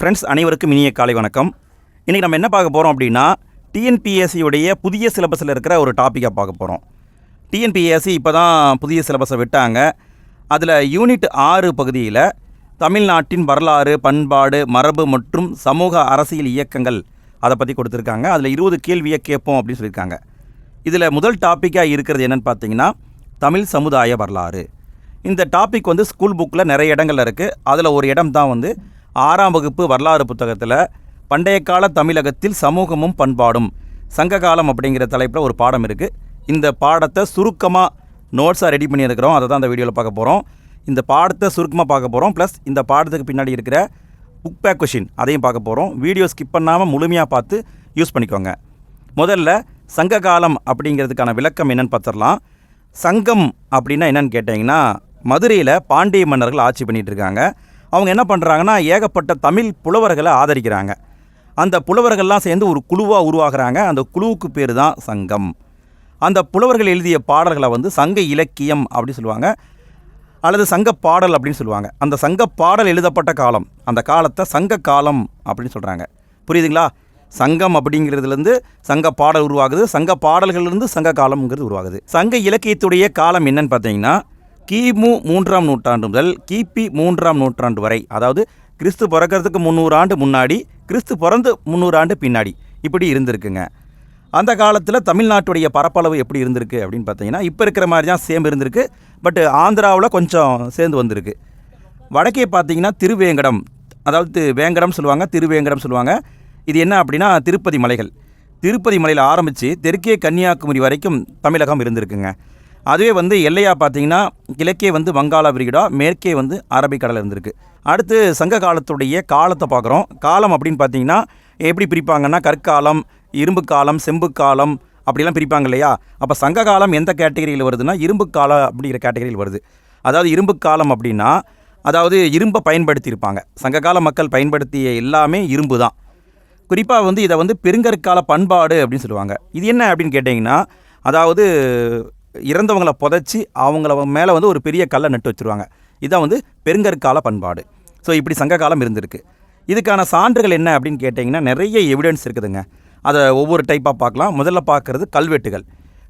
Friends அனைவருக்கும் இனிய காலை வணக்கம். இன்றைக்கி நம்ம என்ன பார்க்க போகிறோம் அப்படின்னா டிஎன்பிஎஸ்சியுடைய புதிய சிலபஸில் இருக்கிற ஒரு டாப்பிக்காக பார்க்க போகிறோம் டிஎன்பிஎஸ்சி இப்போ தான் புதிய சிலபஸை விட்டாங்க. அதில் யூனிட் ஆறு பகுதியில் தமிழ்நாட்டின் வரலாறு பண்பாடு மரபு மற்றும் சமூக அரசியல் இயக்கங்கள் அதை பற்றி கொடுத்துருக்காங்க. அதில் இருபது கேள்வியை கேட்போம் அப்படின்னு சொல்லியிருக்காங்க. இதில் முதல் டாப்பிக்காக இருக்கிறது என்னென்னு பார்த்தீங்கன்னா தமிழ் சமுதாய வரலாறு. இந்த டாபிக் வந்து ஸ்கூல் புக்கில் நிறைய இடங்கள்ல இருக்குது அதில் ஒரு இடம் தான் வந்து ஆறாம் வகுப்பு வரலாறு புத்தகத்தில் பண்டைய கால தமிழகத்தில் சமூகமும் பண்பாடும் சங்ககாலம் அப்படிங்கிற தலைப்பில் ஒரு பாடம் இருக்குது இந்த பாடத்தை சுருக்கமாக நோட்ஸாக ரெடி பண்ணியிருக்கிறோம். அதை தான் அந்த வீடியோவில் பார்க்க போகிறோம் இந்த பாடத்தை சுருக்கமாக பார்க்க போகிறோம் ப்ளஸ் இந்த பாடத்துக்கு பின்னாடி இருக்கிற புக் பேக் கொஷின் அதையும் பார்க்க போகிறோம் வீடியோ ஸ்கிப் பண்ணாமல் முழுமையாக பார்த்து யூஸ் பண்ணிக்கோங்க. முதல்ல சங்ககாலம் அப்படிங்கிறதுக்கான விளக்கம் என்னன்னு பார்த்துடலாம். சங்கம் அப்படின்னா என்னென்னு கேட்டிங்கன்னா மதுரையில் பாண்டிய மன்னர்கள் ஆட்சி பண்ணிகிட்டு இருக்காங்க. அவங்க என்ன பண்ணுறாங்கன்னா ஏகப்பட்ட தமிழ் புலவர்களை ஆதரிக்கிறாங்க. அந்த புலவர்கள்லாம் சேர்ந்து ஒரு குழுவாக உருவாகிறாங்க அந்த குழுவுக்கு பேர் தான் சங்கம். அந்த புலவர்கள் எழுதிய பாடல்களை வந்து சங்க இலக்கியம் அப்படின்னு சொல்லுவாங்க. அல்லது சங்க பாடல் அப்படின்னு சொல்லுவாங்க. அந்த சங்க பாடல் எழுதப்பட்ட காலம் அந்த காலத்தை சங்க காலம் அப்படின்னு சொல்கிறாங்க புரியுதுங்களா? சங்கம் அப்படிங்கிறதுலேருந்து சங்க பாடல் உருவாகுது. சங்க பாடல்கள்லேருந்து சங்க காலம்ங்கிறது உருவாகுது. சங்க இலக்கியத்துடைய காலம் என்னன்னு பார்த்தீங்கன்னா கிமு மூன்றாம் நூற்றாண்டு முதல் கிபி மூன்றாம் நூற்றாண்டு வரை அதாவது கிறிஸ்து பிறக்கிறதுக்கு முந்நூறு ஆண்டு முன்னாடி கிறிஸ்து பிறந்து முந்நூறு ஆண்டு பின்னாடி இப்படி இருந்திருக்குங்க. அந்த காலத்தில் தமிழ்நாட்டுடைய பரப்பளவு எப்படி இருந்திருக்கு அப்படின்னு பார்த்தீங்கன்னா இப்போ இருக்கிற மாதிரி தான் சேம் இருந்திருக்கு. பட் ஆந்திராவில் கொஞ்சம் சேர்ந்து வந்திருக்கு. வடக்கே பார்த்தீங்கன்னா திருவேங்கடம் அதாவது வேங்கடம் சொல்லுவாங்க திருவேங்கடம் சொல்லுவாங்க. இது என்ன அப்படின்னா திருப்பதி மலைகள். திருப்பதி மலையில் ஆரம்பித்து தெற்கே கன்னியாகுமரி வரைக்கும் தமிழகம் இருந்திருக்குங்க. அதுவே வந்து எல்லையாக பார்த்தீங்கன்னா கிழக்கே வந்து வங்காள விரிகுடா மேற்கே வந்து அரபிக்கடல் இருந்திருக்கு. அடுத்து சங்க காலத்துடைய காலத்தை பார்க்குறோம். காலம் அப்படின்னு பார்த்தீங்கன்னா எப்படி பிரிப்பாங்கன்னா கற்காலம் இரும்பு காலம் செம்பு காலம் அப்படிலாம் பிரிப்பாங்க இல்லையா? அப்போ சங்க காலம் எந்த கேட்டகரியில் வருதுன்னா இரும்பு காலம் அப்படிங்கிற கேட்டகரியில் வருது. அதாவது இரும்பு காலம் அப்படின்னா அதாவது இரும்பை பயன்படுத்தியிருப்பாங்க. சங்ககால மக்கள் பயன்படுத்திய எல்லாமே இரும்பு தான். குறிப்பாக வந்து இதை வந்து பெருங்கற்கால பண்பாடு அப்படின்னு சொல்லுவாங்க. இது என்ன அப்படின்னு கேட்டிங்கன்னா அதாவது இறந்தவங்களை புதைச்சி அவங்கள மேலே வந்து ஒரு பெரிய கல்லை நட்டு வச்சுருவாங்க. இதான் வந்து பெருங்கற்கால பண்பாடு. ஸோ இப்படி சங்க காலம் இருந்திருக்கு. இதுக்கான சான்றுகள் என்ன அப்படின்னு கேட்டிங்கன்னா நிறைய எவிடன்ஸ் இருக்குதுங்க. அதை ஒவ்வொரு டைப்பாக பார்க்கலாம். முதல்ல பார்க்குறது கல்வெட்டுகள்.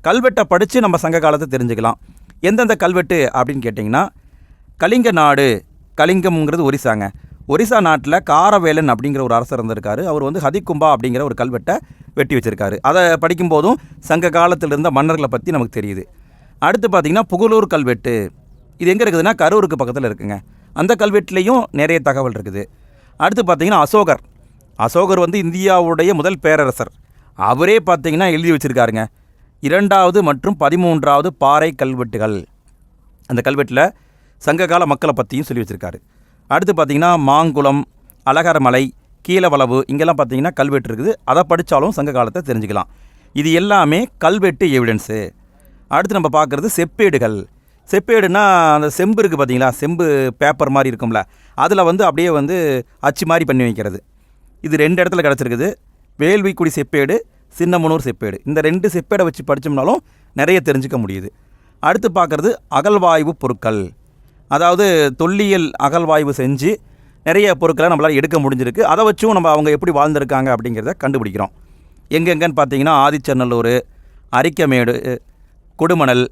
கல்வெட்டை படித்து நம்ம சங்க காலத்தை தெரிஞ்சுக்கலாம். எந்தெந்த கல்வெட்டு அப்படின்னு கேட்டிங்கன்னா கலிங்க நாடு கலிங்கம்ங்கிறது ஒரிசாங்க. ஒரிசா நாட்டில் காரவேலன் அப்படிங்கிற ஒரு அரசர் இருந்திருக்காரு. அவர் வந்து ஹதிகும்பா அப்படிங்கிற ஒரு கல்வெட்டை வெட்டி வச்சிருக்காரு. அதை படிக்கும்போதும் சங்க காலத்தில் இருந்த மன்னர்களை பற்றி நமக்கு தெரியுது. அடுத்து பார்த்திங்கன்னா புகழூர் கல்வெட்டு. இது எங்கே இருக்குதுன்னா கரூருக்கு பக்கத்தில் இருக்குங்க. அந்த கல்வெட்டுலேயும் நிறைய தகவல் இருக்குது. அடுத்து பார்த்திங்கன்னா அசோகர். அசோகர் வந்து இந்தியாவுடைய முதல் பேரரசர். அவரே பார்த்தீங்கன்னா எழுதி வச்சுருக்காருங்க. இரண்டாவது மற்றும் பதிமூன்றாவது பாறை கல்வெட்டுகள். அந்த கல்வெட்டில் சங்ககால மக்களை பற்றியும் சொல்லி வச்சுருக்காரு. அடுத்து பார்த்திங்கன்னா மாங்குளம் அழகரமலை கீழவளவு இங்கெல்லாம் பார்த்தீங்கன்னா கல்வெட்டு இருக்குது. அதை படித்தாலும் சங்க காலத்தை தெரிஞ்சுக்கலாம். இது எல்லாமே கல்வெட்டு எவிடன்ஸு அடுத்து நம்ம பார்க்குறது செப்பேடுகள். செப்பேடுனா அந்த செம்பு இருக்குது பார்த்தீங்களா? செம்பு பேப்பர் மாதிரி இருக்கும்ல. அதில் வந்து அப்படியே வந்து அச்சு மாதிரி பண்ணி வைக்கிறது. இது ரெண்டு இடத்துல கிடச்சிருக்குது. வேள்விக்குடி செப்பேடு சின்னமனூர் செப்பேடு. இந்த ரெண்டு செப்பேடை வச்சு படித்தோம்னாலும் நிறைய தெரிஞ்சுக்க முடியுது. அடுத்து பார்க்குறது அகழ்வாய்வு பொருட்கள். அதாவது தொல்லியல் அகழ்வாய்வு செஞ்சு நிறைய பொருட்களை நம்மளால் எடுக்க முடிஞ்சிருக்கு. அதை வச்சும் நம்ம அவங்க எப்படி வாழ்ந்திருக்காங்க அப்படிங்கிறத கண்டுபிடிக்கிறோம். எங்கெங்கன்னு பார்த்தீங்கன்னா ஆதிச்சநல்லூர் அரிக்கமேடு கொடுமணல்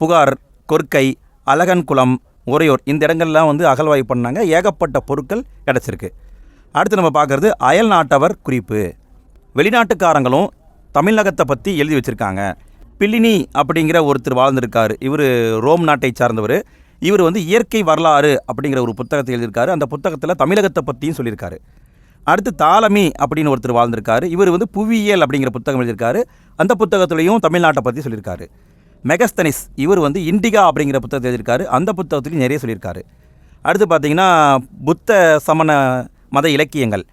புகார் கொர்க்கை அழகன்குளம் உறையூர் இந்த இடங்கள்லாம் வந்து அகழ்வாய்வு பண்ணாங்க. ஏகப்பட்ட பொருட்கள் கிடச்சிருக்கு. அடுத்து நம்ம பார்க்குறது அயல் நாட்டவர் குறிப்பு. வெளிநாட்டுக்காரங்களும் தமிழகத்தை பற்றி எழுதி வச்சுருக்காங்க. பில்லினி அப்படிங்கிற ஒருத்தர் வாழ்ந்திருக்கார். இவர் ரோம் நாட்டை சார்ந்தவர். இவர் வந்து இயற்கை வரலாறு அப்படிங்கிற ஒரு புத்தகத்தை எழுதியிருக்காரு. அந்த புத்தகத்தில் தமிழகத்தை பற்றியும் சொல்லியிருக்காரு. அடுத்து தாலமி அப்படின்னு ஒருத்தர் வாழ்ந்திருக்காரு. இவர் வந்து புவியியல் அப்படிங்கிற புத்தகம் எழுதியிருக்காரு. அந்த புத்தகத்துலேயும் தமிழ்நாட்டை பற்றி சொல்லியிருக்காரு. மெகஸ்தனிஸ் இவர் வந்து இண்டிகா அப்படிங்கிற புத்தகத்தை எழுதியிருக்காரு. அந்த புத்தகத்துலையும் நிறைய சொல்லியிருக்காரு. அடுத்து பார்த்தீங்கன்னா புத்த சமண மத இலக்கியங்கள்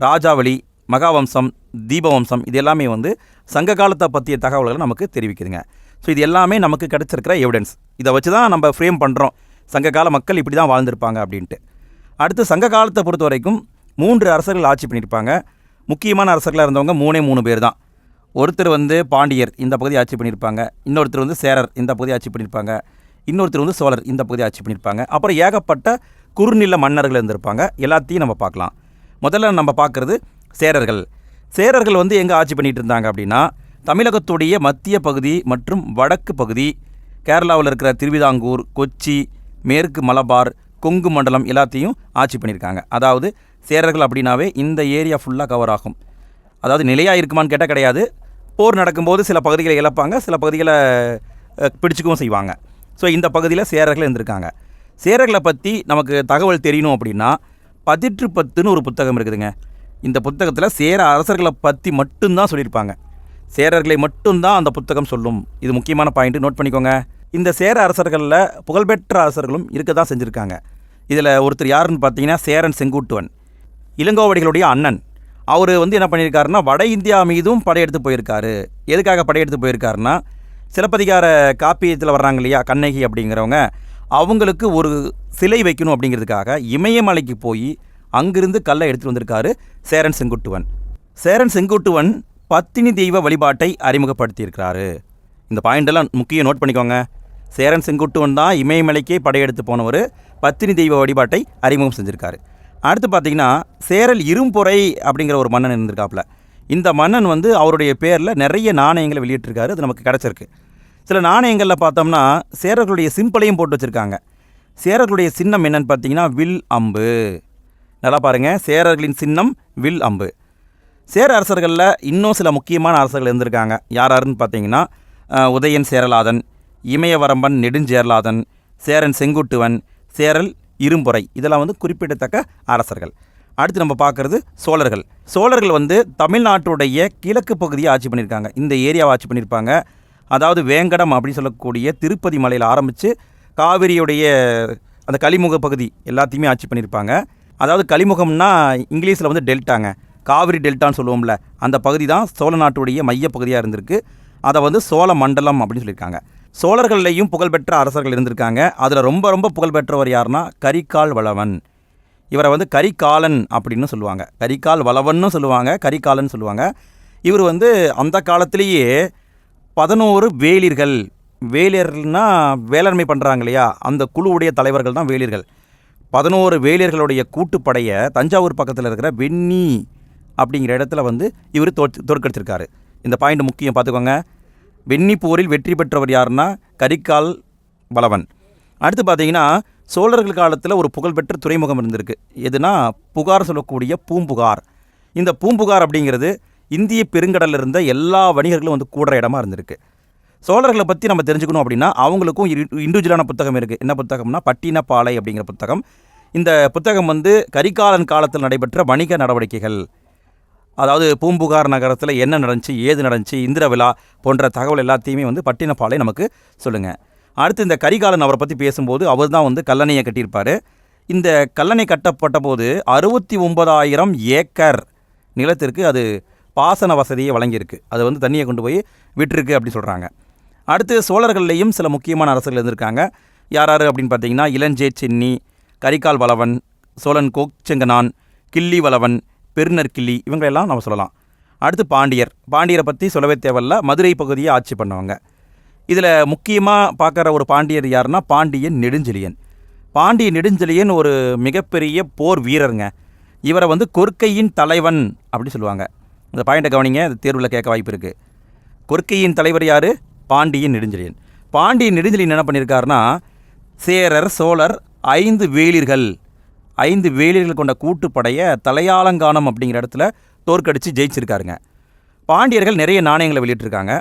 ராஜாவளி மகாவம்சம் தீபவம்சம் இது எல்லாமே வந்து சங்க காலத்தை பற்றிய தகவல்களை நமக்கு தெரிவிக்குதுங்க. ஸோ இது எல்லாமே நமக்கு கிடச்சிருக்கிற எவிடன்ஸ் இதை வச்சு தான் நம்ம ஃப்ரேம் பண்ணுறோம் சங்ககால மக்கள் இப்படி தான் வாழ்ந்திருப்பாங்க அப்படின்ட்டு. அடுத்து சங்க காலத்தை பொறுத்த வரைக்கும் மூன்று அரசர்கள் ஆட்சி பண்ணியிருப்பாங்க. முக்கியமான அரசர்களாக இருந்தவங்க மூணே மூணு பேர் தான் ஒருத்தர் வந்து பாண்டியர் இந்த பகுதி ஆட்சி பண்ணியிருப்பாங்க. இன்னொருத்தர் வந்து சேரர் இந்த பகுதி ஆட்சி பண்ணியிருப்பாங்க. இன்னொருத்தர் வந்து சோழர் இந்த பகுதி ஆட்சி பண்ணியிருப்பாங்க. அப்புறம் ஏகப்பட்ட குறுநில மன்னர்கள் இருந்திருப்பாங்க. எல்லாத்தையும் நம்ம பார்க்கலாம். முதல்ல நம்ம பார்க்குறது சேரர்கள். சேரர்கள் வந்து எங்கே ஆட்சி பண்ணிகிட்டு இருந்தாங்க அப்படின்னா தமிழகத்துடைய மத்திய பகுதி மற்றும் வடக்கு பகுதி கேரளாவில் இருக்கிற திருவிதாங்கூர் கொச்சி மேற்கு மலபார் கொங்கு மண்டலம் எல்லாத்தையும் ஆட்சி பண்ணியிருக்காங்க. அதாவது சேரர்கள் அப்படின்னாவே இந்த ஏரியா ஃபுல்லாக கவர் ஆகும். அதாவது நிலையாக இருக்குமான்னு கேட்டால் கிடையாது. போர் நடக்கும்போது சில பகுதிகளை இழப்பாங்க சில பகுதிகளை பிடிச்சிக்கவும் செய்வாங்க. ஸோ இந்த பகுதியில் சேரர்கள் இருந்திருக்காங்க. சேரர்களை பற்றி நமக்கு தகவல் தெரியணும் அப்படின்னா பதிற்று பத்துன்னு ஒரு புத்தகம் இருக்குதுங்க. இந்த புத்தகத்தில் சேர அரசர்களை பற்றி மட்டும்தான் சொல்லியிருப்பாங்க. சேரர்களை மட்டும்தான் அந்த புத்தகம் சொல்லும். இது முக்கியமான பாயிண்ட் நோட் பண்ணிக்கோங்க. இந்த சேர அரசர்களில் புகழ்பெற்ற அரசர்களும் இருக்க தான் செஞ்சுருக்காங்க. இதில் ஒருத்தர் யாருன்னு பார்த்தீங்கன்னா சேரன் செங்குட்டுவன். இளங்கோவடிகளுடைய அண்ணன். அவர் வந்து என்ன பண்ணியிருக்காருன்னா வட இந்தியா மீதும் படையெடுத்து போயிருக்காரு. எதுக்காக படையெடுத்து போயிருக்காருன்னா சிலப்பதிகார காப்பியத்தில் வர்றாங்க இல்லையா கண்ணகி அப்படிங்கிறவங்க அவங்களுக்கு ஒரு சிலை வைக்கணும் அப்படிங்கிறதுக்காக இமயமலைக்கு போய் அங்கிருந்து கல்லை எடுத்துகிட்டு வந்திருக்காரு சேரன் செங்குட்டுவன். சேரன் செங்குட்டுவன் பத்தினி தெய்வ வழிபாட்டை அறிமுகப்படுத்தியிருக்கிறாரு. இந்த பாயிண்டெல்லாம் முக்கியம் முக்கிய நோட் பண்ணிக்கோங்க. சேரன் செங்குட்டுவன் தான் இமயமலைக்கே படையெடுத்து போனவர். பத்தினி தெய்வ வழிபாட்டை அறிமுகம் செஞ்சுருக்காரு. அடுத்து பார்த்தீங்கன்னா சேரல் இரும்புறை அப்படிங்கிற ஒரு மன்னன் இருந்திருக்காப்புல. இந்த மன்னன் வந்து அவருடைய பேரில் நிறைய நாணயங்களை வெளியிட்டிருக்காரு. அது நமக்கு கிடச்சிருக்கு. சில நாணயங்களில் பார்த்தோம்னா சேரர்களுடைய சிம்பிளையும் போட்டு வச்சுருக்காங்க. சேரர்களுடைய சின்னம் என்னன்னு பார்த்தீங்கன்னா வில் அம்பு. நல்லா பாருங்கள் சேரர்களின் சின்னம் வில் அம்பு. சேர அரசர்களில் இன்னும் சில முக்கியமான அரசர்கள் இருந்திருக்காங்க. யார் யாருன்னு பார்த்தீங்கன்னா உதயன் சேரலாதன் இமயவரம்பன் நெடுஞ்சேரலாதன் சேரன் செங்குட்டுவன் சேரல் இரும்புரை. இதெல்லாம் வந்து குறிப்பிடத்தக்க அரசர்கள். அடுத்து நம்ம பார்க்குறது சோழர்கள். சோழர்கள் வந்து தமிழ்நாட்டுடைய கிழக்கு பகுதியை ஆட்சி பண்ணியிருக்காங்க. இந்த ஏரியாவை ஆட்சி பண்ணியிருப்பாங்க. அதாவது வேங்கடம் அப்படின்னு சொல்லக்கூடிய திருப்பதி மலையில் ஆரம்பித்து காவிரியுடைய அந்த கலிமுக பகுதி எல்லாத்தையுமே ஆட்சி பண்ணியிருப்பாங்க. அதாவது கலிமுகம்னா இங்கிலீஷில் வந்து டெல்டாங்க. காவிரி டெல்டான்னு சொல்லுவோம்ல அந்த பகுதி தான் சோழ நாட்டுடைய மைய பகுதியாக இருந்திருக்கு. அதை வந்து சோழ மண்டலம் அப்படின்னு சொல்லியிருக்காங்க. சோழர்கள்லேயும் புகழ்பெற்ற அரசர்கள் இருந்திருக்காங்க. அதில் ரொம்ப ரொம்ப புகழ்பெற்றவர் யாருன்னா கரிகால் வளவன். இவரை வந்து கரிகாலன் அப்படின்னு சொல்லுவாங்க. கரிகால் வளவன்னு சொல்லுவாங்க கரிகாலன் சொல்லுவாங்க. இவர் வந்து அந்த காலத்திலேயே பதினோரு வேலிர்கள் வேலியர்கள்னா வேளாண்மை பண்ணுறாங்க இல்லையா? அந்த குழுவுடைய தலைவர்கள் தான் வேலியர்கள். பதினோரு வேலியர்களுடைய கூட்டுப்படையை தஞ்சாவூர் பக்கத்தில் இருக்கிற வெண்ணி அப்படிங்கிற இடத்துல வந்து இவர் தோற் தோற்கடிச்சிருக்காரு. இந்த பாயிண்ட் முக்கியம் பார்த்துக்கோங்க. வெண்ணி போரில் வெற்றி பெற்றவர் யாருன்னா கரிகால் பலவன் அடுத்து பார்த்தீங்கன்னா சோழர்கள் காலத்தில் ஒரு புகழ்பெற்ற துறைமுகம் இருந்திருக்கு. எதுனா புகார் சொல்லக்கூடிய பூம்புகார். இந்த பூம்புகார் அப்படிங்கிறது இந்திய பெருங்கடலில் இருந்த எல்லா வணிகர்களும் வந்து கூடுற இடமா இருந்திருக்கு. சோழர்களை பற்றி நம்ம தெரிஞ்சுக்கணும் அப்படின்னா அவங்களுக்கும் இண்டிவிஜுவலான புத்தகம் இருக்குது என்ன புத்தகம்னா பட்டினப்பாலை அப்படிங்கிற புத்தகம். இந்த புத்தகம் வந்து கரிகாலன் காலத்தில் நடைபெற்ற வணிக நடவடிக்கைகள். அதாவது பூம்புகார் நகரத்தில் என்ன நடந்துச்சு ஏது நடந்துச்சு இந்திர விழா போன்ற தகவல் எல்லாத்தையுமே வந்து பட்டினப்பாலை நமக்கு சொல்லுங்கள் அடுத்து இந்த கரிகாலன் அவரை பற்றி பேசும்போது அவர் தான் வந்து கல்லணையை கட்டியிருப்பார். இந்த கல்லணை கட்டப்பட்ட போது அறுபத்தி ஒன்பதாயிரம் ஏக்கர் நிலத்திற்கு அது பாசன வசதியை வழங்கியிருக்கு. அது வந்து தண்ணியை கொண்டு போய் விட்டுருக்கு அப்படி சொல்கிறாங்க அடுத்து சோழர்கள்லேயும் சில முக்கியமான அரசர்கள் இருந்திருக்காங்க. யார் யார் அப்படின்னு பார்த்தீங்கன்னா இளஞ்சே சென்னி கரிகால் வளவன் சோழன் கோச்செங்கனான் கிள்ளி வளவன் பெருநற்கிள்ளி இவங்களெல்லாம் நம்ம சொல்லலாம். அடுத்து பாண்டியர். பாண்டியரை பற்றி சொல்லவே தேவையில்ல. மதுரை பகுதியை ஆட்சி பண்ணவங்க. இதில் முக்கியமாக பார்க்குற ஒரு பாண்டியர் யாருன்னா பாண்டியன் நெடுஞ்செழியன். பாண்டிய நெடுஞ்செழியன் ஒரு மிகப்பெரிய போர் வீரருங்க. இவரை வந்து கொற்கையின் தலைவன் அப்படி சொல்லுவாங்க. இந்த பாயிண்ட்டை கவனிங்க இந்த தேர்வில் கேட்க வாய்ப்பு இருக்குது கொற்கையின் தலைவர் யார்? பாண்டியன் நெடுஞ்செழியன். பாண்டியன் நெடுஞ்செழியன் என்ன பண்ணியிருக்காருன்னா சேரர் சோழர் ஐந்து வேலிர்கள் ஐந்து வேலியர்கள் கொண்ட கூட்டுப்படையை தலையாலங்கானம் அப்படிங்கிற இடத்துல தோற்கடித்து ஜெயிச்சிருக்காருங்க. பாண்டியர்கள் நிறைய நாணயங்களை வெளியிட்டிருக்காங்க.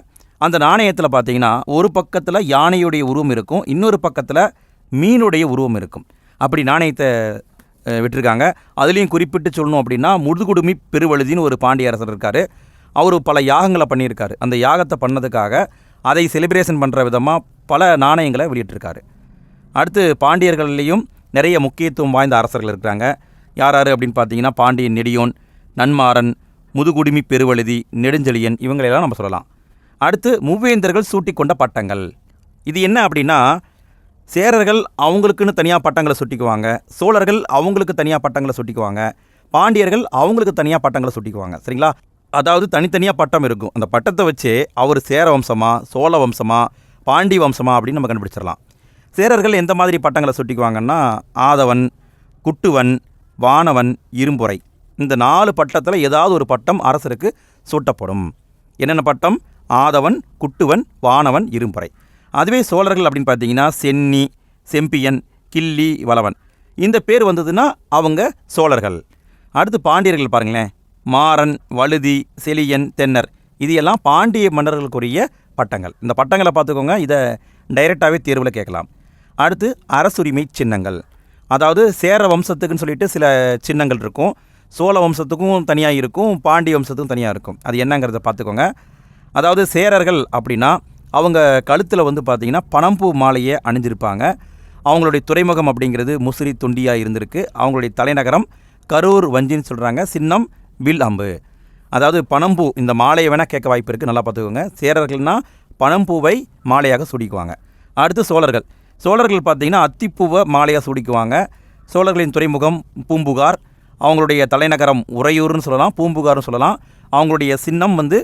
அந்த நாணயத்தில் பார்த்தீங்கன்னா ஒரு பக்கத்தில் யானையுடைய உருவம் இருக்கும் இன்னொரு பக்கத்தில் மீனுடைய உருவம் இருக்கும். அப்படி நாணயத்தை விட்டுருக்காங்க. அதுலேயும் குறிப்பிட்டு சொல்லணும் அப்படின்னா முதுகுடுமி பெருவழுதின்னு ஒரு பாண்டிய அரசர் இருக்கார். அவர் பல யாகங்களை பண்ணியிருக்காரு. அந்த யாகத்தை பண்ணதுக்காக அதை செலிப்ரேஷன் பண்ணுற விதமாக பல நாணயங்களை வெளியிட்டிருக்காரு. அடுத்து பாண்டியர்கள்லேயும் நிறைய முக்கியத்துவம் வாய்ந்த அரசர்கள் இருக்கிறாங்க. யார் யார் அப்படின்னு பார்த்தீங்கன்னா பாண்டியன் நெடியோன் நன்மாறன் முதுகுடுமி பெருவழுதி நெடுஞ்செழியன் இவங்களெல்லாம் நம்ம சொல்லலாம். அடுத்து மூவேந்தர்கள் சூட்டி கொண்ட பட்டங்கள். இது என்ன அப்படின்னா சேரர்கள் அவங்களுக்குன்னு தனியாக பட்டங்களை சுட்டிக்குவாங்க. சோழர்கள் அவங்களுக்கு தனியாக பட்டங்களை சுட்டிக்குவாங்க. பாண்டியர்கள் அவங்களுக்கு தனியாக பட்டங்களை சுட்டிக்குவாங்க. சரிங்களா? அதாவது தனித்தனியாக பட்டம் இருக்கும். அந்த பட்டத்தை வச்சு அவர் சேர வம்சமாக சோழ வம்சமா பாண்டி வம்சமா அப்படின்னு நம்ம கண்டுபிடிச்சிடலாம். சேரர்கள் எந்த மாதிரி பட்டங்களை சுட்டிக்குவாங்கன்னா ஆதவன் குட்டுவன் வானவன் இரும்புரை. இந்த நாலு பட்டத்தில் ஏதாவது ஒரு பட்டம் அரசருக்கு சூட்டப்படும். என்னென்ன பட்டம்? ஆதவன் குட்டுவன் வானவன் இரும்புரை. அதுவே சோழர்கள் அப்படின்னு பார்த்தீங்கன்னா சென்னி செம்பியன் கிள்ளி வளவன். இந்த பேர் வந்ததுன்னா அவங்க சோழர்கள். அடுத்து பாண்டியர்கள் பாருங்களேன். மாறன் வழுதி செலியன் தென்னர். இது எல்லாம் பாண்டிய மன்னர்களுக்குரிய பட்டங்கள். இந்த பட்டங்களை பார்த்துக்கோங்க. இதை டைரெக்டாகவே தேர்வில் கேட்கலாம். அடுத்து அரசுரிமை சின்னங்கள். அதாவது சேர வம்சத்துக்குன்னு சொல்லிட்டு சில சின்னங்கள் இருக்கும். சோழ வம்சத்துக்கும் தனியாக இருக்கும் பாண்டிய வம்சத்துக்கும் தனியாக இருக்கும். அது என்னங்கிறத பார்த்துக்கோங்க. அதாவது சேரர்கள் அப்படின்னா அவங்க கழுத்தில் வந்து பார்த்திங்கன்னா பனம்பூ மாலையை அணிஞ்சிருப்பாங்க. அவங்களுடைய துறைமுகம் அப்படிங்கிறது முசிறி துண்டியாக இருந்திருக்கு. அவங்களுடைய தலைநகரம் கரூர் வஞ்சின்னு சொல்கிறாங்க சின்னம் வில் அம்பு. அதாவது பனம்பூ இந்த மாலையை வேணால் கேட்க வாய்ப்பு இருக்குது நல்லா பார்த்துக்கோங்க. சேரர்கள்னா பனம்பூவை மாலையாக சுடிக்குவாங்க. அடுத்து சோழர்கள். சோழர்கள் பார்த்திங்கன்னா அத்திப்பூவை மாலையாக சூடிக்குவாங்க. சோழர்களின் துறைமுகம் பூம்புகார். அவங்களுடைய தலைநகரம் உறையூர்னு சொல்லலாம் பூம்புகார்னு சொல்லலாம். அவங்களுடைய சின்னம் வந்து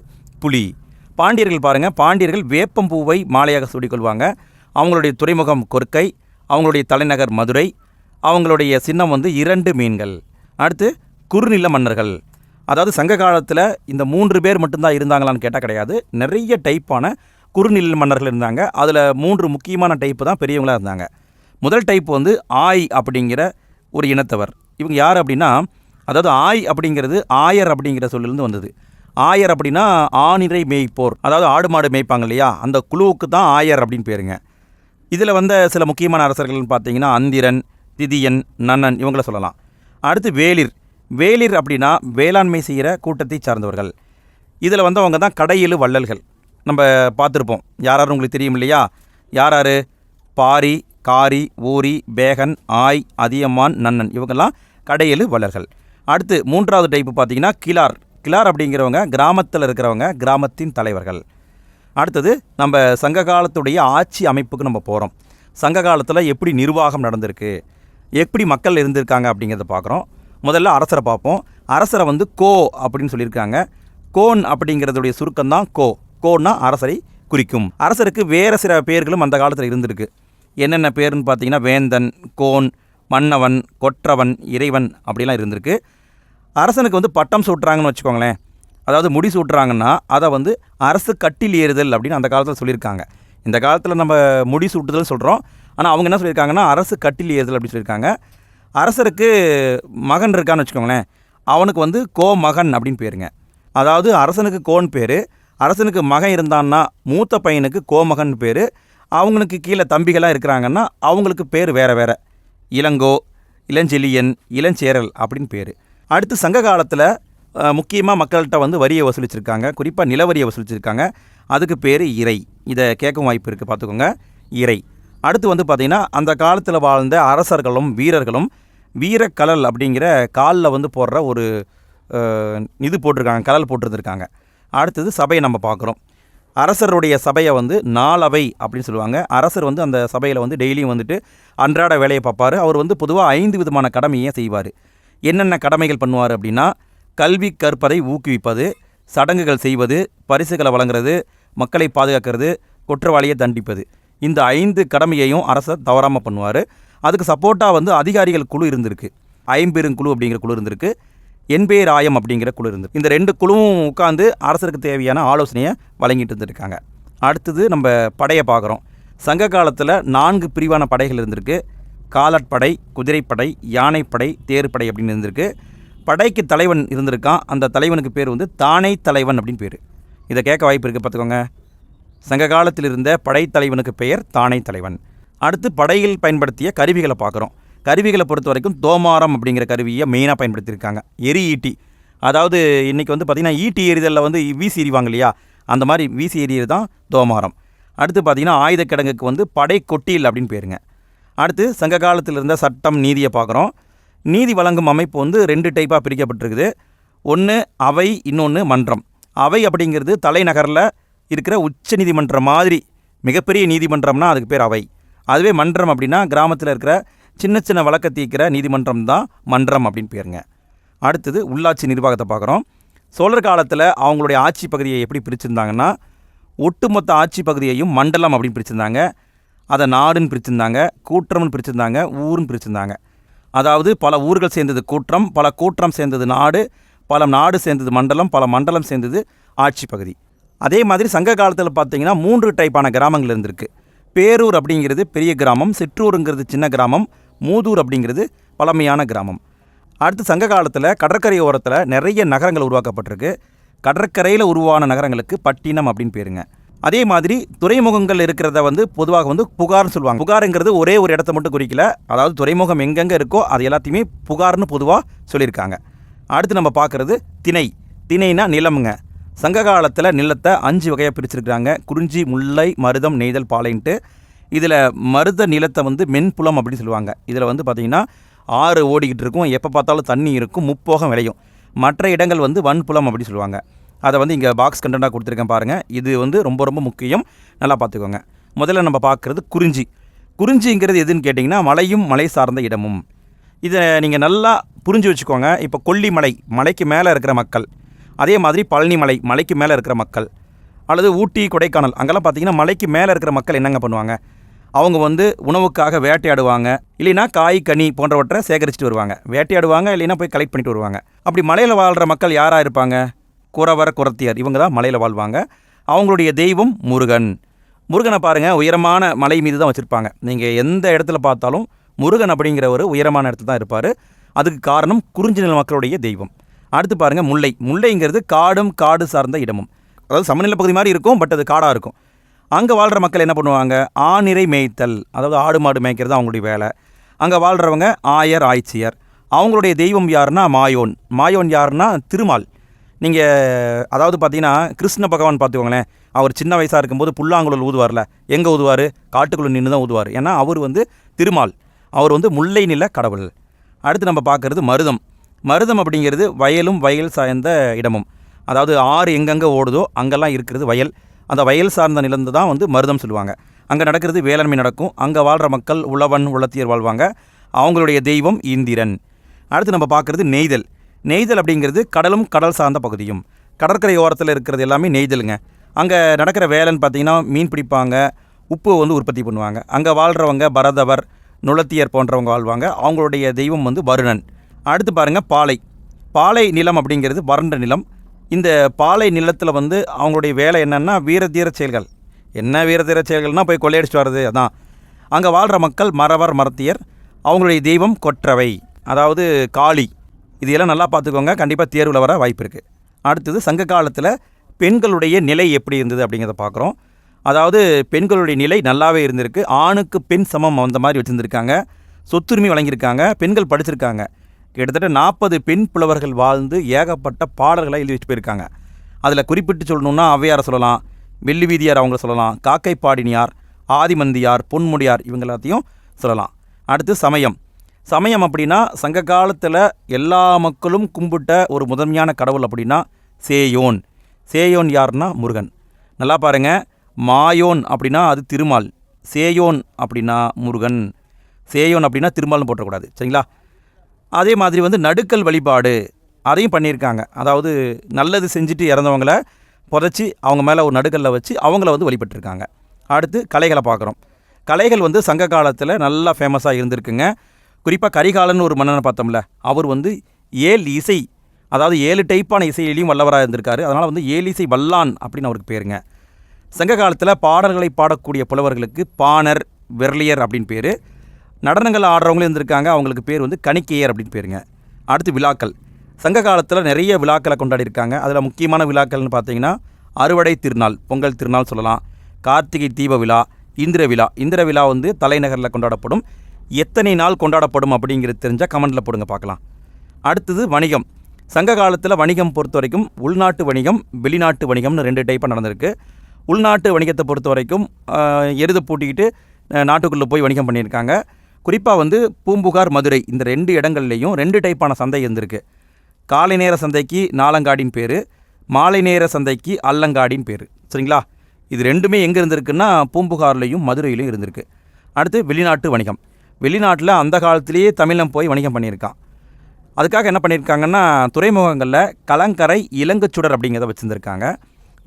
புலி. பாண்டியர்கள் பாருங்கள் பாண்டியர்கள் வேப்பம்பூவை மாலையாக சூடிக்கொள்வாங்க. அவங்களுடைய துறைமுகம் கொற்கை அவங்களுடைய தலைநகர் மதுரை அவங்களுடைய சின்னம் வந்து இரண்டு மீன்கள். அடுத்து குறுநில மன்னர்கள். அதாவது சங்க காலத்தில் இந்த மூன்று பேர் மட்டும்தான் இருந்தாங்களான்னு கேட்டால் கிடையாது. நிறைய டைப்பான குறுநில மன்னர்கள் இருந்தாங்க. அதில் மூன்று முக்கியமான டைப்பு தான் பெரியவங்களாக இருந்தாங்க. முதல் டைப் வந்து ஆய் அப்படிங்கிற ஒரு இனத்தவர். இவங்க யார் அப்படின்னா அதாவது ஆய் அப்படிங்கிறது ஆயர் அப்படிங்கிற சொல்லிலிருந்து வந்தது. ஆயர் அப்படின்னா ஆணிரை மேய்ப்போர். அதாவது ஆடு மாடு மேய்ப்பாங்க இல்லையா? அந்த குழுவுக்கு தான் ஆயர் அப்படின்னு பேருங்க. இதில் வந்த சில முக்கியமான அரசர்கள்னு பார்த்தீங்கன்னா அந்திரன் திதியன் நன்னன் இவங்கள சொல்லலாம். அடுத்து வேளிர். வேளிர் அப்படின்னா வேளாண்மை செய்கிற கூட்டத்தை சார்ந்தவர்கள். இதில் வந்தவங்க தான் கடையிலு வள்ளல்கள். நம்ம பார்த்துருப்போம். யார் யார் உங்களுக்கு தெரியும் இல்லையா? யார் யார்? பாரி காரி ஊரி பேகன் ஆய் அதியமான் நன்னன். இவங்கெல்லாம் கடையெழு வளர்கள் அடுத்து மூன்றாவது டைப்பு பார்த்தீங்கன்னா கிளார். கிளார் அப்படிங்கிறவங்க கிராமத்தில் இருக்கிறவங்க கிராமத்தின் தலைவர்கள். அடுத்தது நம்ம சங்க காலத்துடைய ஆட்சி அமைப்புக்கு நம்ம போகிறோம் சங்க காலத்தில் எப்படி நிர்வாகம் நடந்திருக்கு? எப்படி மக்கள் இருந்திருக்காங்க அப்படிங்கிறத பார்க்குறோம். முதல்ல அரசரை பார்ப்போம். அரசரை வந்து கோ அப்படின்னு சொல்லியிருக்காங்க. கோன் அப்படிங்கிறதுடைய சுருக்கம் தான் கோ. கோன்னா அரசரை குறிக்கும். அரசருக்கு வேறு சில பேர்களும் அந்த காலத்தில் இருந்திருக்கு. என்னென்ன பேருன்னு பார்த்தீங்கன்னா வேந்தன் கோன் மன்னவன் கொற்றவன் இறைவன் அப்படிலாம் இருந்திருக்கு. அரசனுக்கு வந்து பட்டம் சூட்டுறாங்கன்னு வச்சுக்கோங்களேன். அதாவது முடி சூட்டுறாங்கன்னா அதை வந்து அரசு கட்டில் ஏறுதல் அப்படின்னு அந்த காலத்தில் சொல்லியிருக்காங்க. இந்த காலத்தில் நம்ம முடி சூட்டுதல் சொல்கிறோம் ஆனால் அவங்க என்ன சொல்லியிருக்காங்கன்னா அரசு கட்டில் ஏறுதல் அப்படின்னு சொல்லியிருக்காங்க. அரசருக்கு மகன் இருக்கான்னு வச்சுக்கோங்களேன். அவனுக்கு வந்து கோ மகன் அப்படின்னு பேருங்க. அதாவது அரசனுக்கு கோன் பேர். அரசனுக்கு மகன் இருந்தான்னா மூத்த பையனுக்கு கோமகன் பேர். அவங்களுக்கு கீழே தம்பிகளாக இருக்கிறாங்கன்னா அவங்களுக்கு பேர் வேறு வேறு. இளங்கோ இளஞ்செலியன் இளஞ்சேரல் அப்படின்னு பேர். அடுத்து சங்க காலத்தில் முக்கியமாக மக்கள்கிட்ட வந்து வரியை வசூலிச்சிருக்காங்க. குறிப்பாக நிலவரியை வசூலிச்சிருக்காங்க. அதுக்கு பேர் இறை. இதை கேட்கும் வாய்ப்பு இருக்குது பார்த்துக்கோங்க. இறை. அடுத்து வந்து பார்த்திங்கன்னா அந்த காலத்தில் வாழ்ந்த அரசர்களும் வீரர்களும் வீரக்கலல் அப்படிங்கிற காலில் வந்து போடுற ஒரு இது போட்டிருக்காங்க கலல் போட்டிருந்துருக்காங்க. அடுத்தது சபையை நம்ம பார்க்குறோம். அரசருடைய சபையை வந்து நாளவை அப்படின்னு சொல்லுவாங்க. அரசர் வந்து அந்த சபையில் வந்து டெய்லியும் வந்துட்டு அன்றாட வேலையை பார்ப்பார். அவர் வந்து பொதுவாக ஐந்து விதமான கடமையை செய்வார். என்னென்ன கடமைகள் பண்ணுவார் அப்படின்னா கல்வி கற்பதை ஊக்குவிப்பது சடங்குகள் செய்வது பரிசுகளை வழங்குறது மக்களை பாதுகாக்கிறது குற்றவாளியை தண்டிப்பது. இந்த ஐந்து கடமையையும் அரசர் தவறாமல் பண்ணுவார். அதுக்கு சப்போர்ட்டாக வந்து அதிகாரிகள் குழு இருந்திருக்கு. ஐம்பெருங்குழு அப்படிங்கிற குழு இருந்திருக்கு. என்பேராயம் அப்படிங்கிற குழு இருந்து இந்த ரெண்டு குழுவும் உட்காந்து அரசருக்கு தேவையான ஆலோசனையை வழங்கிட்டு இருந்திருக்காங்க. அடுத்தது நம்ம படையை பார்க்குறோம். சங்க காலத்தில் நான்கு பிரிவான படைகள் இருந்திருக்கு. காலட்படை குதிரைப்படை யானைப்படை தேர்ப்படை அப்படின்னு இருந்திருக்கு. படைக்கு தலைவன் இருந்திருக்கான். அந்த தலைவனுக்கு பேர் வந்து தானை தலைவன் அப்படின்னு பேர். இதை கேட்க வாய்ப்பு இருக்குது பார்த்துக்கோங்க. சங்க காலத்தில் இருந்த படைத்தலைவனுக்கு பெயர் தானை தலைவன். அடுத்து படையில் பயன்படுத்திய கருவிகளை பார்க்குறோம். கருவிகளை பொறுத்த வரைக்கும் தோமாரம் அப்படிங்கிற கருவியை மெயினாக பயன்படுத்தியிருக்காங்க. எரி ஈட்டி. அதாவது இன்றைக்கி வந்து பார்த்திங்கன்னா ஈட்டி எறிதலில் வந்து வீசி எறிவாங்க இல்லையா? அந்த மாதிரி வீசி எறியது தான் தோமாரம். அடுத்து பார்த்திங்கன்னா ஆயுத கிடங்குக்கு வந்து படை கொட்டியில் அப்படின்னு பேருங்க. அடுத்து சங்க காலத்தில் இருந்த சட்டம் நீதியை பார்க்குறோம் நீதி வழங்கும் அமைப்பு வந்து ரெண்டு டைப்பாக பிரிக்கப்பட்டிருக்குது. ஒன்று அவை இன்னொன்று மன்றம். அவை அப்படிங்கிறது தலைநகரில் இருக்கிற உச்ச நீதிமன்றம் மாதிரி மிகப்பெரிய நீதிமன்றம்னா அதுக்கு பேர் அவை. அதுவே மன்றம் அப்படின்னா கிராமத்தில் இருக்கிற சின்ன சின்ன வழக்க தீர்க்கிற நீதிமன்றம் தான் மன்றம் அப்படின்னு பேருங்க. அடுத்தது உள்ளாட்சி நிர்வாகத்தை பார்க்குறோம். சோழர் காலத்தில் அவங்களுடைய ஆட்சி பகுதியை எப்படி பிரிச்சிருந்தாங்கன்னா ஒட்டுமொத்த ஆட்சி பகுதியையும் மண்டலம் அப்படின்னு பிரிச்சிருந்தாங்க. அதை நாடுன்னு பிரிச்சிருந்தாங்க கூற்றம்னு பிரிச்சிருந்தாங்க ஊருன்னு பிரிச்சிருந்தாங்க. அதாவது பல ஊர்கள் சேர்ந்தது கூற்றம் பல கூற்றம் சேர்ந்தது நாடு பல நாடு சேர்ந்தது மண்டலம் பல மண்டலம் சேர்ந்தது ஆட்சி பகுதி. அதே மாதிரி சங்க காலத்தில் பார்த்தீங்கன்னா மூன்று டைப்பான கிராமங்கள் இருந்திருக்கு. பேரூர் அப்படிங்கிறது பெரிய கிராமம் சிற்றூருங்கிறது சின்ன கிராமம் மூதூர் அப்படிங்கிறது பழமையான கிராமம். அடுத்து சங்க காலத்தில் கடற்கரை ஓரத்தில் நிறைய நகரங்கள் உருவாக்கப்பட்டிருக்கு. கடற்கரையில் உருவான நகரங்களுக்கு பட்டினம் அப்படின்னு பேருங்க. அதே மாதிரி துறைமுகங்கள் இருக்கிறத வந்து பொதுவாக வந்து புகார்னு சொல்லுவாங்க. புகாருங்கிறது ஒரே ஒரு இடத்த மட்டும் குறிக்கல. அதாவது துறைமுகம் எங்கெங்கே இருக்கோ அது எல்லாத்தையுமே புகார்னு பொதுவாக சொல்லியிருக்காங்க. அடுத்து நம்ம பார்க்குறது திணை. திணைனா நிலமுங்க. சங்க காலத்தில் நிலத்தை அஞ்சு வகையாக பிரிச்சிருக்கிறாங்க. குறிஞ்சி முல்லை மருதம் நெய்தல் பாலைன்ட்டு இதில் மருத நிலத்தை வந்து மென்புலம் அப்படின்னு சொல்லுவாங்க. இதில் வந்து பார்த்திங்கன்னா ஆறு ஓடிக்கிட்டு இருக்கும். எப்போ பார்த்தாலும் தண்ணி இருக்கும். முப்போகம் விளையும். மற்ற இடங்கள் வந்து வன்புலம் அப்படின்னு சொல்லுவாங்க. அதை வந்து இங்கே பாக்ஸ் கண்டென்ட்டாக கொடுத்துருக்கேன் பாருங்கள் இது வந்து ரொம்ப ரொம்ப முக்கியம். நல்லா பார்த்துக்கோங்க. முதல்ல நம்ம பார்க்குறது குறிஞ்சி. குறிஞ்சிங்கிறது எதுன்னு கேட்டிங்கன்னா மலையும் மலை சார்ந்த இடமும். இதை நீங்கள் நல்லா புரிஞ்சு வச்சுக்கோங்க. இப்போ கொல்லிமலை மலைக்கு மேலே இருக்கிற மக்கள். அதே மாதிரி பழனி மலை மலைக்கு மேலே இருக்கிற மக்கள். அல்லது ஊட்டி கொடைக்கானல். அங்கெல்லாம் பார்த்தீங்கன்னா மலைக்கு மேலே இருக்கிற மக்கள் என்னங்க பண்ணுவாங்க? அவங்க வந்து உணவுக்காக வேட்டையாடுவாங்க. இல்லைன்னா காய் கனி போன்றவற்றை சேகரிச்சுட்டு வருவாங்க. வேட்டையாடுவாங்க இல்லைன்னா போய் கலெக்ட் பண்ணிட்டு வருவாங்க. அப்படி மலையில் வாழ்கிற மக்கள் யாராக இருப்பாங்க? குறவர குரத்தியர் இவங்க தான் மலையில் வாழ்வாங்க. அவங்களுடைய தெய்வம் முருகன். முருகனை பாருங்கள் உயரமான மலை மீது தான் வச்சுருப்பாங்க. நீங்கள் எந்த இடத்துல பார்த்தாலும் முருகன் அப்படிங்கிற ஒரு உயரமான இடத்துல தான் இருப்பார். அதுக்கு காரணம் குறிஞ்சி நில மக்களுடைய தெய்வம். அடுத்து பாருங்கள் முல்லை. முல்லைங்கிறது காடும் காடு சார்ந்த இடமும். அதாவது சமநிலை பகுதி மாதிரி இருக்கும் பட் அது காடாக இருக்கும். அங்கே வாழ்கிற மக்கள் என்ன பண்ணுவாங்க? ஆநிறை மேய்த்தல். அதாவது ஆடு மாடு மேய்க்கிறது அவங்களுடைய வேலை. அங்கே வாழ்கிறவங்க ஆயர் ஆய்ச்சியர். அவங்களுடைய தெய்வம் யாருன்னா மாயோன். மாயோன் யாருன்னா திருமால். நீங்கள் அதாவது பார்த்தீங்கன்னா கிருஷ்ண பகவான் பார்த்துக்கோங்களேன். அவர் சின்ன வயசாக இருக்கும்போது புல்லாங்குழல் ஊதுவார்ல. எங்கே ஊதுவார்? காட்டுக்குள்ளே நின்று தான் ஊதுவார். ஏன்னா அவர் வந்து திருமால். அவர் வந்து முல்லை நில கடவுள். அடுத்து நம்ம பார்க்குறது மருதம். மருதம் அப்படிங்கிறது வயலும் வயல் சார்ந்த இடமும். அதாவது ஆறு எங்கெங்கே ஓடுதோ அங்கெல்லாம் இருக்கிறது வயல். அந்த வயல் சார்ந்த நிலந்து தான் வந்து மருதம் சொல்லுவாங்க. அங்கே நடக்கிறது வேளாண்மை நடக்கும். அங்கே வாழ்கிற மக்கள் உழவன் உளத்தியர் வாழ்வாங்க. அவங்களுடைய தெய்வம் இந்திரன். அடுத்து நம்ம பார்க்குறது நெய்தல். நெய்தல் அப்படிங்கிறது கடலும் கடல் சார்ந்த பகுதியும். கடற்கரை ஓரத்தில் இருக்கிறது எல்லாமே நெய்தலுங்க. அங்கே நடக்கிற வேலைன்னு பார்த்திங்கன்னா மீன் பிடிப்பாங்க உப்பு வந்து உற்பத்தி பண்ணுவாங்க. அங்கே வாழ்கிறவங்க பரதவர் நுளத்தியர் போன்றவங்க வாழ்வாங்க. அவங்களுடைய தெய்வம் வந்து வருணன். அடுத்து பாருங்கள் பாலை. பாலை நிலம் அப்படிங்கிறது வறண்ட நிலம். இந்த பாலை நிலத்தில் வந்து அவங்களுடைய வேலை என்னென்னா வீரதீர செயல்கள். என்ன வீரதீர செயல்கள்னால் போய் கொள்ளையடிச்சிட்டு வர்றது அதான். அங்கே வாழ்கிற மக்கள் மறவர் மரத்தியர் அவங்களுடைய தெய்வம் கொற்றவை அதாவது காளி. இதையெல்லாம் நல்லா பார்த்துக்கோங்க கண்டிப்பாக தேர்வில் வர வாய்ப்பு இருக்குது அடுத்தது சங்க காலத்தில் பெண்களுடைய நிலை எப்படி இருந்தது அப்படிங்கிறத பார்க்குறோம். அதாவது பெண்களுடைய நிலை நல்லாவே இருந்திருக்கு. ஆணுக்கு பெண் சமம் அந்த மாதிரி வச்சுருந்துருக்காங்க. சொத்துரிமை வழங்கியிருக்காங்க. பெண்கள் படிச்சிருக்காங்க. கிட்டத்தட்ட நாற்பது பெண் புலவர்கள் வாழ்ந்து ஏகப்பட்ட பாடல்களை எழுதி வச்சு போயிருக்காங்க. அதில் குறிப்பிட்டு சொல்லணுன்னா ஔவையாரை சொல்லலாம் வெள்ளி வீதியார் அவங்கள சொல்லலாம் காக்கை பாடினியார் ஆதிமந்தியார் பொன்முடியார் இவங்க எல்லாத்தையும் சொல்லலாம். அடுத்து சமயம். சமயம் அப்படின்னா சங்க காலத்தில் எல்லா மக்களும் கும்பிட்ட ஒரு முதன்மையான கடவுள் அப்படின்னா சேயோன். சேயோன் யாருன்னா முருகன். நல்லா பாருங்க. மாயோன் அப்படின்னா அது திருமால். சேயோன் அப்படின்னா முருகன். சேயோன் அப்படின்னா திருமால்னு போட்டக்கூடாது. சரிங்களா? அதே மாதிரி வந்து நடுக்கல் வழிபாடு அதையும் பண்ணியிருக்காங்க. அதாவது நல்லது செஞ்சுட்டு இறந்தவங்கள புதைச்சி அவங்க மேலே ஒரு நடுக்கல்ல வச்சு அவங்கள வந்து வழிபட்டிருக்காங்க. அடுத்து கலைகளை பார்க்குறோம். கலைகள் வந்து சங்க காலத்தில் நல்லா ஃபேமஸாக இருந்திருக்குங்க. குறிப்பாக கரிகாலன் ஒரு மன்னனை பார்த்தோம்ல அவர் வந்து ஏழு இசை அதாவது ஏழு டைப்பான இசையிலையும் வல்லவராக இருந்திருக்காரு. அதனால் வந்து ஏழு இசை வல்லான் அப்படின்னு அவருக்கு பேருங்க. சங்க காலத்தில் பாடல்களை பாடக்கூடிய புலவர்களுக்கு பாணர் விரலியர் அப்படின்னு பேர். நடனங்கள் ஆடுறவங்களும் இருந்திருக்காங்க. அவங்களுக்கு பேர் வந்து கணிக்கையர் அப்படின்னு பேருங்க. அடுத்து விழாக்கள். சங்க காலத்தில் நிறைய விழாக்களை கொண்டாடி இருக்காங்க அதில் முக்கியமான விழாக்கள்னு பார்த்தீங்கன்னா அறுவடை திருநாள் பொங்கல் திருநாள் சொல்லலாம். கார்த்திகை தீப விழா இந்திர விழா. இந்திர விழா வந்து தலைநகரில் கொண்டாடப்படும். எத்தனை நாள் கொண்டாடப்படும் அப்படிங்கிறது தெரிஞ்சால் கமெண்டில் போடுங்க பார்க்கலாம். அடுத்தது வணிகம். சங்க காலத்தில் வணிகம் பொறுத்த வரைக்கும் உள்நாட்டு வணிகம் வெளிநாட்டு வணிகம்னு ரெண்டு டைப்பாக நடந்திருக்கு. உள்நாட்டு வணிகத்தை பொறுத்த வரைக்கும் எருது எருதை பூட்டிக்கிட்டு நாட்டுக்குள்ளே போய் வணிகம் பண்ணியிருக்காங்க. குறிப்பாக வந்து பூம்புகார் மதுரை இந்த ரெண்டு இடங்கள்லையும் ரெண்டு டைப்பான சந்தை இருந்திருக்கு. காலை நேர சந்தைக்கு நாலங்காடின் பேர் மாலை நேர சந்தைக்கு அல்லங்காடின் பேர். சரிங்களா? இது ரெண்டுமே எங்கே இருந்திருக்குன்னா பூம்புகார்லேயும் மதுரையிலையும் இருந்திருக்கு. அடுத்து வெளிநாட்டு வணிகம். வெளிநாட்டில் அந்த காலத்திலேயே தமிழம் போய் வணிகம் பண்ணியிருக்கான். அதுக்காக என்ன பண்ணியிருக்காங்கன்னா துறைமுகங்களில் கலங்கரை இலங்குச்சுடர் அப்படிங்கிறத வச்சுருந்துருக்காங்க.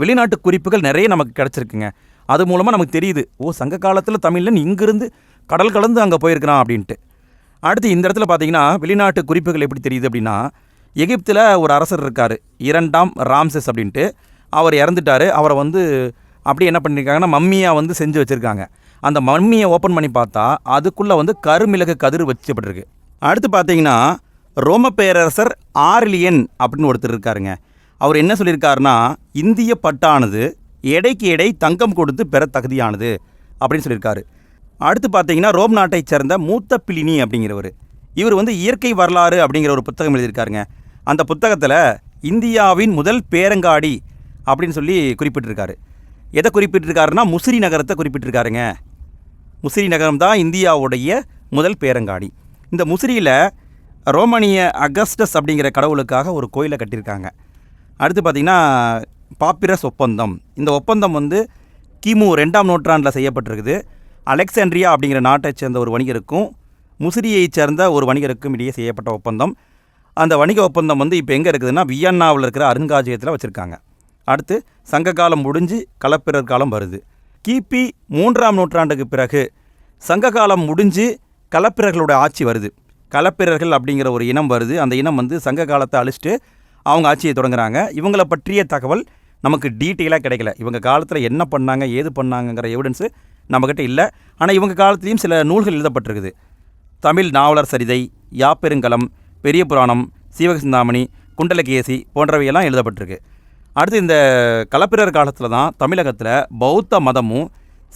வெளிநாட்டு குறிப்புகள் நிறைய நமக்கு கிடச்சிருக்குங்க. அது மூலமாக நமக்கு தெரியுது ஓ சங்க காலத்தில் தமிழன் இங்கிருந்து கடல் கலந்து அங்கே போயிருக்கிறான் அப்படின்ட்டு. அடுத்து இந்த இடத்துல பார்த்தீங்கன்னா வெளிநாட்டு குறிப்புகள் எப்படி தெரியுது அப்படின்னா எகிப்தில் ஒரு அரசர் இருக்கார் இரண்டாம் ராம்சஸ் அப்படின்ட்டு. அவர் இறந்துட்டார் அவரை வந்து அப்படியே என்ன பண்ணியிருக்காங்கன்னா மம்மியாக வந்து செஞ்சு வச்சுருக்காங்க. அந்த மம்மியை ஓப்பன் பண்ணி பார்த்தா அதுக்குள்ளே வந்து கருமிளகு கதிர் வச்சப்பட்டிருக்கு. அடுத்து பார்த்தீங்கன்னா ரோம பேரரசர் ஆர்லியன் அப்படின்னு ஒருத்தர் இருக்காருங்க. அவர் என்ன சொல்லியிருக்காருன்னா இந்திய பட்டானது எடைக்கு எடை தங்கம் கொடுத்து பெற தகுதியானது அப்படின்னு சொல்லியிருக்காரு. அடுத்து பார்த்தீங்கன்னா ரோம் நாட்டைச் சேர்ந்த மூத்த பிளினி அப்படிங்கிறவர். இவர் வந்து இயற்கை வரலாறு அப்படிங்கிற ஒரு புத்தகம் எழுதியிருக்காருங்க. அந்த புத்தகத்தில் இந்தியாவின் முதல் பேரங்காடி அப்படின்னு சொல்லி குறிப்பிட்டிருக்காரு. எதை குறிப்பிட்டிருக்காருன்னா முசிறி நகரத்தை குறிப்பிட்டிருக்காருங்க. முசிறி நகரம் தான் இந்தியாவுடைய முதல் பேரங்காடி. இந்த முசிறியில் ரோமானிய அகஸ்டஸ் அப்படிங்கிற கடவுளுக்காக ஒரு கோயிலை கட்டியிருக்காங்க. அடுத்து பார்த்திங்கன்னா பாப்பிரஸ் ஒப்பந்தம். இந்த ஒப்பந்தம் வந்து கிமு ரெண்டாம் நூற்றாண்டில் செய்யப்பட்டிருக்குது. அலெக்சாண்ட்ரியா அப்படிங்கிற நாட்டைச் சேர்ந்த ஒரு வணிகருக்கும் முசிறியைச் சேர்ந்த ஒரு வணிகருக்கும் இடையே செய்யப்பட்ட ஒப்பந்தம். அந்த வணிக ஒப்பந்தம் வந்து இப்போ எங்கே இருக்குதுன்னா வியன்னாவில் இருக்கிற அருங்காட்சியகத்தில் வச்சுருக்காங்க. அடுத்து சங்க காலம் முடிஞ்சு களப்பிரர் காலம் வருது. கிபி மூன்றாம் நூற்றாண்டுக்கு பிறகு சங்க காலம் முடிஞ்சு களப்பிரர்களோட ஆட்சி வருது. களப்பிரர்கள் அப்படிங்கிற ஒரு இனம் வருது. அந்த இனம் வந்து சங்க காலத்தை அழிச்சிட்டு அவங்க ஆட்சியை தொடங்குறாங்க. இவங்கள பற்றிய தகவல் நமக்கு டீட்டெயிலாக கிடைக்கல. இவங்க காலத்தில் என்ன பண்ணாங்க ஏது பண்ணாங்கங்கிற எவிடன்ஸு நம்மக்கிட்ட இல்லை. ஆனால் இவங்க காலத்துலேயும் சில நூல்கள் எழுதப்பட்டிருக்குது. தமிழ் நாவலர் சரிதை யாப்பெருங்கலம் பெரிய புராணம் சீவகசிந்தாமணி குண்டலகேசி போன்றவையெல்லாம் எழுதப்பட்டிருக்கு. அடுத்து இந்த கலப்பிரர் காலத்தில் தான் தமிழகத்தில் பௌத்த மதமும்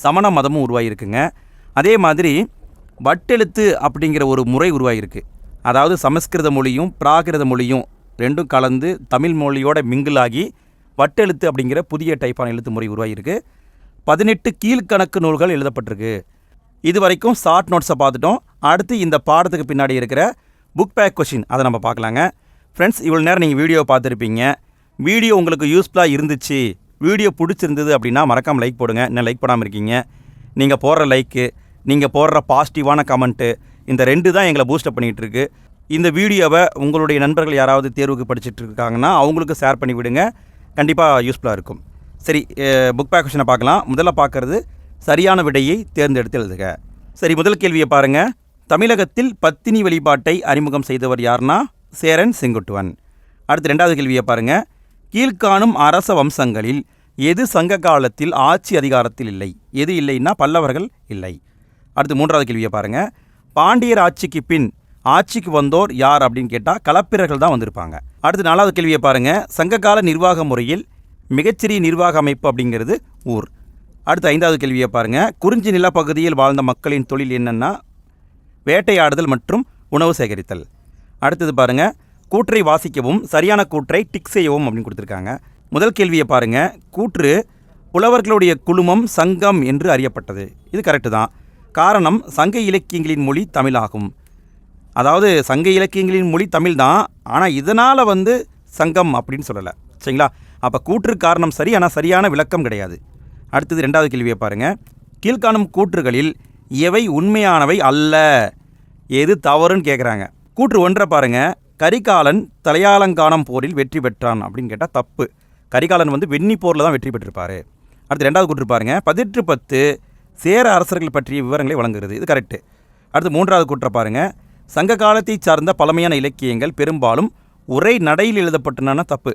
சமண மதமும் உருவாகியிருக்குங்க. அதே மாதிரி வட்டெழுத்து அப்படிங்கிற ஒரு முறை உருவாகியிருக்கு. அதாவது சமஸ்கிருத மொழியும் பிராகிருத மொழியும் ரெண்டும் கலந்து தமிழ் மொழியோட மிங்கிளாகி வட்டெழுத்து அப்படிங்கிற புதிய டைப்பான எழுத்து முறை உருவாகியிருக்கு. பதினெட்டு கீழ்க்கணக்கு நூல்கள் எழுதப்பட்டிருக்கு. இது வரைக்கும் ஷார்ட் நோட்ஸை பார்த்துட்டோம். அடுத்து இந்த பாடத்துக்கு பின்னாடி இருக்கிற புக் பேக் கொஷின் அதை நம்ம பார்க்கலாங்க. ஃப்ரெண்ட்ஸ் இவ்வளோ நேரம் நீங்கள் வீடியோ பார்த்துருப்பீங்க. வீடியோ உங்களுக்கு யூஸ்ஃபுல்லாக இருந்துச்சு. வீடியோ பிடிச்சிருந்தது அப்படின்னா மறக்காமல் லைக் போடுங்க. என்ன லைக் போடாமல் இருக்கீங்க. நீங்கள் போடுற லைக்கு நீங்கள் போடுற பாசிட்டிவான கமெண்ட்டு இந்த ரெண்டு தான் எங்களை பூஸ்டப் பண்ணிகிட்ருக்கு இந்த வீடியோவை உங்களுடைய நண்பர்கள் யாராவது தேர்வுக்கு படிச்சுட்டு இருக்காங்கன்னா அவங்களுக்கு ஷேர் பண்ணி விடுங்க கண்டிப்பாக யூஸ்ஃபுல்லாக இருக்கும். சரி புக் பேக் கொஷனை பார்க்கலாம். முதல்ல பார்க்குறது சரியான விடையை தேர்ந்தெடுத்து எழுதுக. சரி முதல் கேள்வியை பாருங்கள் தமிழகத்தில் பத்தினி வழிபாட்டை அறிமுகம் செய்தவர் யாருன்னா சேரன் செங்குட்டுவன். அடுத்து ரெண்டாவது கேள்வியை பாருங்கள் கீழ்காணும் அரச வம்சங்களில் எது சங்க காலத்தில் ஆட்சி அதிகாரத்தில் இல்லை? எது இல்லைன்னா பல்லவர்கள் இல்லை. அடுத்து மூன்றாவது கேள்வியை பாருங்கள் பாண்டியர் ஆட்சிக்கு பின் ஆட்சிக்கு வந்தோர் யார் அப்படின்னு கேட்டால் களப்பிரர்கள் தான் வந்திருப்பாங்க. அடுத்து நாலாவது கேள்வியை பாருங்கள் சங்ககால நிர்வாக முறையில் மிகச்சிறிய நிர்வாக அமைப்பு அப்படிங்கிறது ஊர். அடுத்து ஐந்தாவது கேள்வியை பாருங்கள் குறிஞ்சி நிலப்பகுதியில் வாழ்ந்த மக்களின் தொழில் என்னென்னா வேட்டையாடுதல் மற்றும் உணவு சேகரித்தல். அடுத்தது பாருங்கள் கூற்றை வாசிக்கவும் சரியான கூற்றை டிக் செய்யவும் அப்படின்னு கொடுத்துருக்காங்க. முதல் கேள்வியை பாருங்கள் கூற்று புலவர்களுடைய குழுமம் சங்கம் என்று அறியப்பட்டது. இது கரெக்டு தான். காரணம் சங்க இலக்கியங்களின் மொழி தமிழாகும் அதாவது சங்க இலக்கியங்களின் மொழி தமிழ் தான். ஆனால் இதனால் வந்து சங்கம் அப்படின்னு சொல்லலை. சரிங்களா? அப்போ கூற்று காரணம் சரி ஆனால் சரியான விளக்கம் கிடையாது. அடுத்தது ரெண்டாவது கேள்வியை பாருங்கள் கீழ்காணும் கூற்றுகளில் எவை உண்மையானவை அல்ல? எது தவறுன்னு கேட்குறாங்க கூற்று ஒன்றை பாருங்கள் கரிகாலன் தலையாலங்கானம் போரில் வெற்றி பெற்றான் அப்படின்னு கேட்டால் தப்பு. கரிகாலன் வந்து வெண்ணி போரில் தான் வெற்றி பெற்றிருப்பார். அடுத்து ரெண்டாவது கூற்று பாருங்கள் பதிற்று பத்து சேர அரசர்கள் பற்றிய விவரங்களை வழங்குகிறது இது கரெக்டு. அடுத்து மூன்றாவது கூற்றை பாருங்கள் சங்க காலத்தை சார்ந்த பழமையான இலக்கியங்கள் பெரும்பாலும் உரை நடையில் எழுதப்பட்டன தப்பு.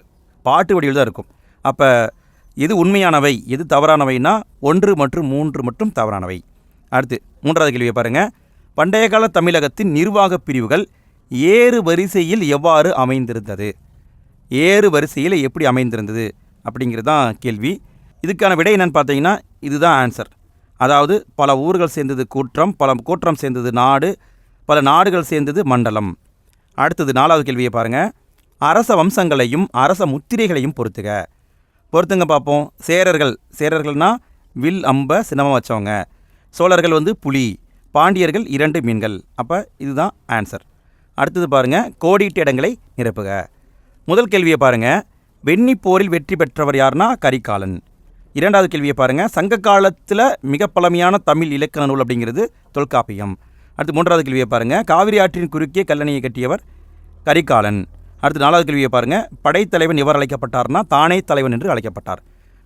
பாட்டு வடிவில் தான் இருக்கும். அப்போ எது உண்மையானவை எது தவறானவைனா ஒன்று மற்றும் மூன்று மற்றும் தவறானவை. அடுத்து மூன்றாவது கேள்வியை பாருங்கள் பண்டைய கால தமிழகத்தின் நிர்வாக பிரிவுகள் ஏறு வரிசையில் எவ்வாறு அமைந்திருந்தது? ஏறு வரிசையில் எப்படி அமைந்திருந்தது? அப்படிங்கிறது தான் கேள்வி. இதுக்கான விடை என்னென்னு பார்த்தீங்கன்னா இதுதான் ஆன்சர் அதாவது பல ஊர்கள் சேர்ந்தது கூற்றம் பல கூற்றம் சேர்ந்தது நாடு பல நாடுகள் சேர்ந்தது மண்டலம். அடுத்தது நாலாவது கேள்வியை பாருங்கள் அரச வம்சங்களையும் அரச முத்திரைகளையும் பொறுத்துக பொறுத்துங்க பார்ப்போம் சேரர்கள். சேரர்கள்னா வில் அம்ப சினமம் வச்சவங்க. சோழர்கள் வந்து புலி. பாண்டியர்கள் இரண்டு மீன்கள். அப்போ இதுதான் ஆன்சர். அடுத்தது பாருங்கள் கோடிட்டு இடங்களை நிரப்புக. முதல் கேள்வியை பாருங்கள் வெண்ணி போரில் வெற்றி பெற்றவர் யாருன்னா கரிகாலன். இரண்டாவது கேள்வியை பாருங்கள் சங்க காலத்தில் மிக பழமையான தமிழ் இலக்கண நூல் அப்படிங்கிறது தொல்காப்பியம். அடுத்து மூன்றாவது கேள்வியை பாருங்கள் காவிரி ஆற்றின் குறுக்கே கல்லணையை கட்டியவர் கரிகாலன். அடுத்து நாலாவது கேள்வியை பாருங்கள் படைத்தலைவன் எவர் அழைக்கப்பட்டார்னா தானே தலைவன் என்று அழைக்கப்பட்டார்.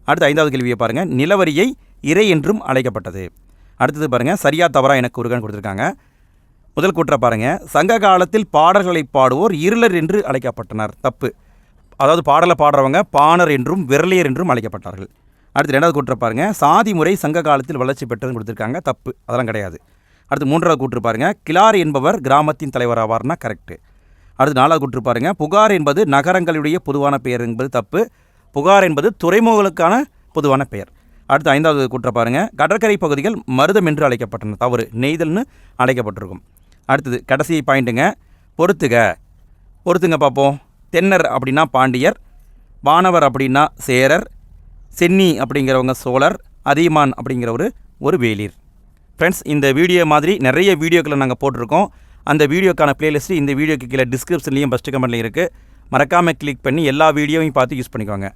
அடுத்து ஐந்தாவது கேள்வியை பாருங்கள் நிலவரியை இறை என்றும் அழைக்கப்பட்டது. அடுத்தது பாருங்கள் சரியா தவறா எனக்கு ஒருகன் கொடுத்துருக்காங்க. முதல் கூற்ற பாருங்கள் சங்க காலத்தில் பாடல்களை பாடுவோர் இருளர் என்று அழைக்கப்பட்டனர். தப்பு. அதாவது பாடலை பாடுறவங்க பாணர் என்றும் விரலியர் என்றும் அழைக்கப்பட்டார்கள். அடுத்து ரெண்டாவது கூற்ற பாருங்க. சாதி முறை சங்க காலத்தில் வளர்ச்சி பெற்றதுன்னு கொடுத்துருக்காங்க. தப்பு. அதெல்லாம் கிடையாது. அடுத்து மூன்றாவது கூற்று பாருங்க. கிளார் என்பவர் கிராமத்தின் தலைவர் ஆவார்னா கரெக்டு அடுத்து நாலாவது கூற்று பாருங்க. புகார் என்பது நகரங்களுடைய பொதுவான பெயர் என்பது தப்பு. புகார் என்பது துறைமுகங்களுக்கான பொதுவான பெயர். அடுத்து ஐந்தாவது கூட்டுற பாருங்க. கடற்கரை பகுதிகள் மருதம் என்று அழைக்கப்பட்டன. தவறு. நெய்தல்னு அழைக்கப்பட்டிருக்கும். அடுத்தது கடைசி பாயிண்ட்டுங்க. பொறுத்துக. பொறுத்துங்க பார்ப்போம் தென்னர் அப்படின்னா பாண்டியர். வானவர் அப்படின்னா சேரர். சென்னி அப்படிங்கிறவங்க சோழர். அதியமான் அப்படிங்கிறவர் ஒரு வேலீர். ஃப்ரெண்ட்ஸ் இந்த வீடியோ மாதிரி நிறைய வீடியோக்களை நாங்கள் போட்டிருக்கோம். அந்த வீடியோக்கான பிளேலிஸ்ட்டு இந்த வீடியோக்கு கீழே டிஸ்கிரிப்ஷன்லேயும் ஃபஸ்ட்டு கமெண்ட்லையும் இருக்குது மறக்காமல் கிளிக் பண்ணி எல்லா வீடியோவையும் பார்த்து யூஸ் பண்ணிக்கோங்க.